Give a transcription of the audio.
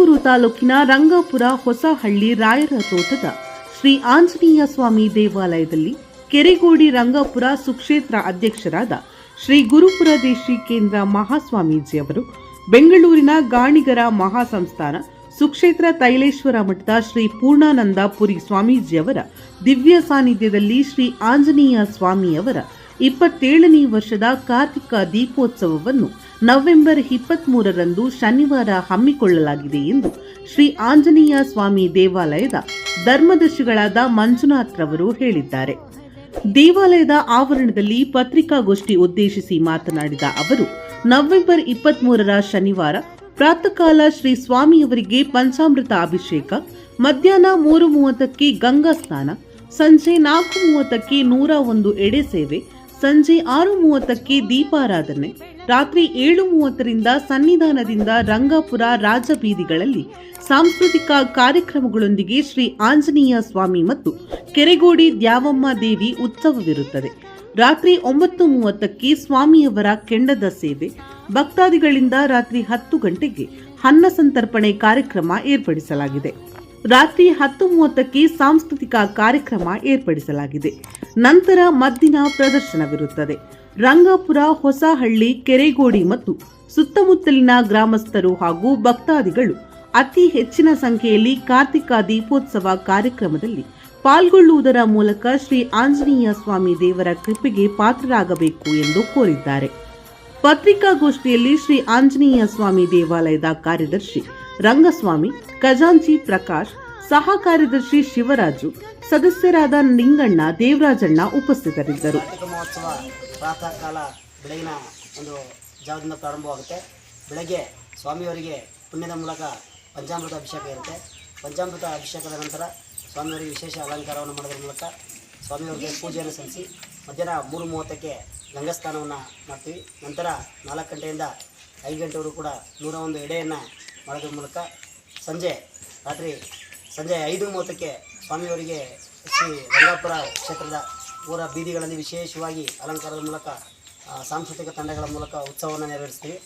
ಕೊಟ್ಟೂರು ತಾಲೂಕಿನ ರಂಗಾಪುರ ಹೊಸಹಳ್ಳಿ ರಾಯರ ತೋಟದ ಶ್ರೀ ಆಂಜನೇಯ ಸ್ವಾಮಿ ದೇವಾಲಯದಲ್ಲಿ ಕೆರೆಗೋಡಿ ರಂಗಾಪುರ ಸುಕ್ಷೇತ್ರ ಅಧ್ಯಕ್ಷರಾದ ಶ್ರೀ ಗುರುಪುರ ದೇಶಿ ಕೇಂದ್ರ ಮಹಾಸ್ವಾಮೀಜಿಯವರು ಬೆಂಗಳೂರಿನ ಗಾಣಿಗರ ಮಹಾಸಂಸ್ಥಾನ ಸುಕ್ಷೇತ್ರ ತೈಲೇಶ್ವರ ಮಠದ ಶ್ರೀ ಪೂರ್ಣಾನಂದ ಪುರಿ ಸ್ವಾಮೀಜಿಯವರ ದಿವ್ಯ ಸಾನ್ನಿಧ್ಯದಲ್ಲಿ ಶ್ರೀ ಆಂಜನೇಯ ಸ್ವಾಮಿಯವರ ಇಪ್ಪತ್ತೇಳನೇ ವರ್ಷದ ಕಾರ್ತಿಕ ದೀಪೋತ್ಸವವನ್ನು ನವೆಂಬರ್ ಇಪ್ಪತ್ಮೂರರಂದು ಶನಿವಾರ ಹಮ್ಮಿಕೊಳ್ಳಲಾಗಿದೆ ಎಂದು ಶ್ರೀ ಆಂಜನೇಯ ಸ್ವಾಮಿ ದೇವಾಲಯದ ಧರ್ಮದರ್ಶಿಗಳಾದ ಮಂಜುನಾಥ್ ರವರು ಹೇಳಿದ್ದಾರೆ. ದೇವಾಲಯದ ಆವರಣದಲ್ಲಿ ಪತ್ರಿಕಾಗೋಷ್ಠಿ ಉದ್ದೇಶಿಸಿ ಮಾತನಾಡಿದ ಅವರು, ನವೆಂಬರ್ ಇಪ್ಪತ್ಮೂರರ ಶನಿವಾರ ಪ್ರಾತಃಕಾಲ ಶ್ರೀ ಸ್ವಾಮಿಯವರಿಗೆ ಪಂಚಾಮೃತ ಅಭಿಷೇಕ, ಮಧ್ಯಾಹ್ನ ಮೂರು ಮೂವತ್ತಕ್ಕೆ ಗಂಗಾ ಸ್ನಾನ, ಸಂಜೆ ನಾಲ್ಕು ಮೂವತ್ತಕ್ಕೆ ನೂರ ಒಂದು ಎಡೆ ಸೇವೆ, ಸಂಜೆ ಆರು ಮೂವತ್ತಕ್ಕೆ ದೀಪಾರಾಧನೆ ರಾತ್ರಿ ಏಳು ಮೂವತ್ತರಿಂದ ಸನ್ನಿಧಾನದಿಂದ ರಂಗಾಪುರ ರಾಜಬೀದಿಗಳಲ್ಲಿ ಸಾಂಸ್ಕೃತಿಕ ಕಾರ್ಯಕ್ರಮಗಳೊಂದಿಗೆ ಶ್ರೀ ಆಂಜನೇಯ ಸ್ವಾಮಿ ಮತ್ತು ಕೆರೆಗೋಡಿ ದ್ಯಾವಮ್ಮ ದೇವಿ ಉತ್ಸವವಿರುತ್ತದೆ. ರಾತ್ರಿ ಒಂಬತ್ತು ಮೂವತ್ತಕ್ಕೆ ಸ್ವಾಮಿಯವರ ಕೆಂಡದ ಸೇವೆ. ಭಕ್ತಾದಿಗಳಿಂದ ರಾತ್ರಿ ಹತ್ತು ಗಂಟೆಗೆ ಅನ್ನ ಸಂತರ್ಪಣೆ ಕಾರ್ಯಕ್ರಮ ಏರ್ಪಡಿಸಲಾಗಿದೆ. ರಾತ್ರಿ ಹತ್ತು ಮೂವತ್ತಕ್ಕೆ ಸಾಂಸ್ಕೃತಿಕ ಕಾರ್ಯಕ್ರಮ ಏರ್ಪಡಿಸಲಾಗಿದೆ. ನಂತರ ಮದ್ದಿನ ಪ್ರದರ್ಶನವಿರುತ್ತದೆ. ರಂಗಾಪುರ, ಹೊಸಹಳ್ಳಿ, ಕೆರೆಗೋಡಿ ಮತ್ತು ಸುತ್ತಮುತ್ತಲಿನ ಗ್ರಾಮಸ್ಥರು ಹಾಗೂ ಭಕ್ತಾದಿಗಳು ಅತಿ ಹೆಚ್ಚಿನ ಸಂಖ್ಯೆಯಲ್ಲಿ ಕಾರ್ತಿಕ ದೀಪೋತ್ಸವ ಕಾರ್ಯಕ್ರಮದಲ್ಲಿ ಪಾಲ್ಗೊಳ್ಳುವುದರ ಮೂಲಕ ಶ್ರೀ ಆಂಜನೇಯ ಸ್ವಾಮಿ ದೇವರ ಕೃಪೆಗೆ ಪಾತ್ರರಾಗಬೇಕು ಎಂದು ಕೋರಿದ್ದಾರೆ. ಪತ್ರಿಕಾಗೋಷ್ಠಿಯಲ್ಲಿ ಶ್ರೀ ಆಂಜನೇಯ ಸ್ವಾಮಿ ದೇವಾಲಯದ ಕಾರ್ಯದರ್ಶಿ ರಂಗಸ್ವಾಮಿ, ಖಜಾಂಚಿ ಪ್ರಕಾಶ್, ಸಹ ಕಾರ್ಯದರ್ಶಿ ಶಿವರಾಜು ಸದಸ್ಯರಾದ ನಿಂಗಣ್ಣ ದೇವರಾಜಣ್ಣ ಉಪಸ್ಥಿತರಿದ್ದರು. ಮಹೋತ್ಸವ ಪ್ರಾತಃ ಕಾಲ ಬೆಳಗಿನ ಒಂದು ಜಾವದಿಂದ ಪ್ರಾರಂಭವಾಗುತ್ತೆ. ಬೆಳಗ್ಗೆ ಸ್ವಾಮಿಯವರಿಗೆ ಪುಣ್ಯದ ಮೂಲಕ ಪಂಚಾಮೃತ ಅಭಿಷೇಕ ಇರುತ್ತೆ. ಪಂಚಾಮೃತ ಅಭಿಷೇಕದ ನಂತರ ಸ್ವಾಮಿಯವರಿಗೆ ವಿಶೇಷ ಅಲಂಕಾರವನ್ನು ಮಾಡೋದ್ರ ಮೂಲಕ ಸ್ವಾಮಿಯವರಿಗೆ ಪೂಜೆಯನ್ನು ಸಲ್ಲಿಸಿ ಮಧ್ಯಾಹ್ನ ಮೂರು ಮೂವತ್ತಕ್ಕೆ ಗಂಗಸ್ಥಾನವನ್ನು ಮಾಡ್ತೀವಿ. ನಂತರ ನಾಲ್ಕು ಗಂಟೆಯಿಂದ ಐದು ಗಂಟೆವರೆಗೂ ಕೂಡ ನೂರ ಒಂದು ಎಡೆಯನ್ನು ಮಾಡೋದ್ರ ಮೂಲಕ ಸಂಜೆ ರಾತ್ರಿ ಸಂಜೆ ಐದು ಮೂವತ್ತಕ್ಕೆ ಸ್ವಾಮಿಯವರಿಗೆ ಶ್ರೀ ರಂಗಾಪುರ ಕ್ಷೇತ್ರದ ಊರ ಬೀದಿಗಳಲ್ಲಿ ವಿಶೇಷವಾಗಿ ಅಲಂಕಾರದ ಮೂಲಕ ಸಾಂಸ್ಕೃತಿಕ ತಂಡಗಳ ಮೂಲಕ ಉತ್ಸವವನ್ನು ನೆರವೇರಿಸ್ತೀವಿ.